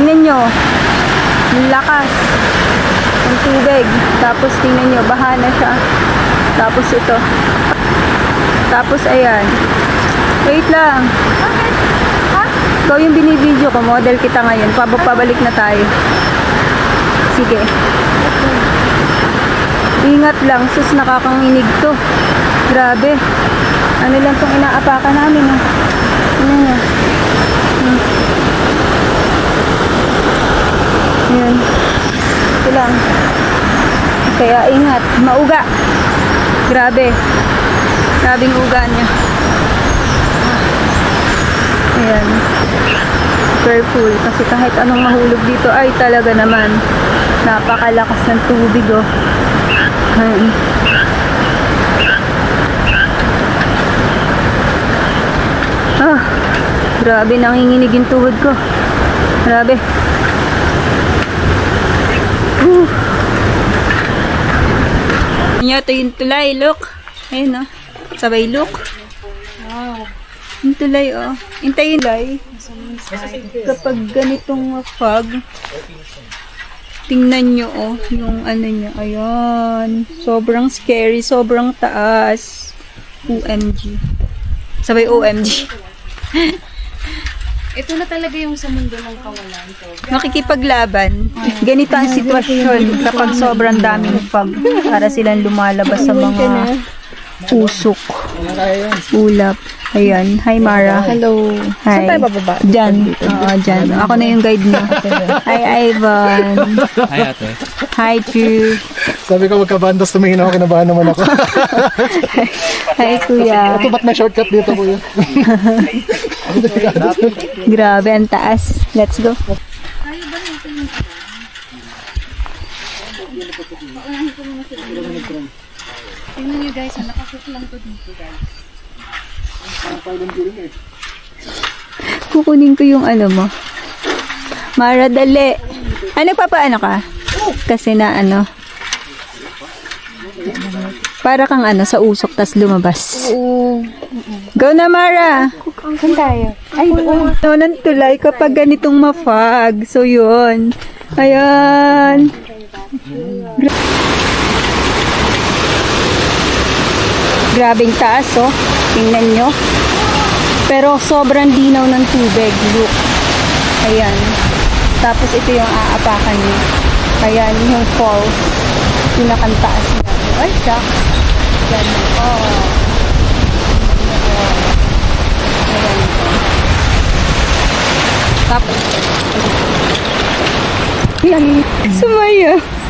Tingnan nyo. Ang lakas ng tubig. Tapos tingnan nyo, baha na siya. Tapos ito. Tapos ayan. Wait lang. Ikaw yung binibideo ko. Model kita ngayon. Pab- Pabalik na tayo. Sige. Ingat lang. Sus, nakakanginig to. Grabe. Ano lang tong inaapakan namin. Oh. Ano nyo? Ayan. Ito lang. Kaya ingat. Mauga. Grabe. Grabing uga niya. Ayan. Careful. Kasi kahit anong mahulog dito ay talaga naman napakalakas ng tubig oh. Ayan. Ah, grabe nanginginig yung tuhod ko. Grabe. Yan ito yung tulay, look. Ayun oh. Sabay look. Wow. Yung tulay oh. Hintayin tulay. Kapag ganitong fog, tingnan nyo oh, yung ano niya. Ayan. Sobrang scary, sobrang taas. OMG. Sabay OMG. Ito na talaga yung sa mundo ng kawalan to. Makikipaglaban. Ganito ang sitwasyon kapag sobrang daming fog para silang lumalabas sa mga usok. Ulap. Ayan. Hi, Mara. Hello. Hi. Saan tayo bababa? Diyan. Oo, dyan. Ako na yung guide mo. Hi, Ivan. Hi, ate. Hi, Chu. Sabi ko magkabandas, tumingin ako, kinabahan naman ako. Hi, Kuya. Ito ba't may shortcut dito, kuya? Grabe, ang taas. Let's go. Tingnan nyo guys, ah, nakashoot lang to dito guys. Kukunin ko yung ano mo. Mara, dali. Ano, papaano ka? Kasi na ano. Para kang ano, sa usok, tas lumabas. Oo. Go na, Mara! Saan tayo? Ay, doon. No, tulay kapag ganitong mafag. So, yun. Ayan. Gra- Grabing taas, oh. Tingnan nyo. Pero sobrang dinaw ng tubig. Look. Ayan. Tapos ito yung aapakan nyo. Ayan, yung falls. Pinakantaas na. Ay, shucks. Yan. Oh. Ayan. Tapos, yan. Sumaya.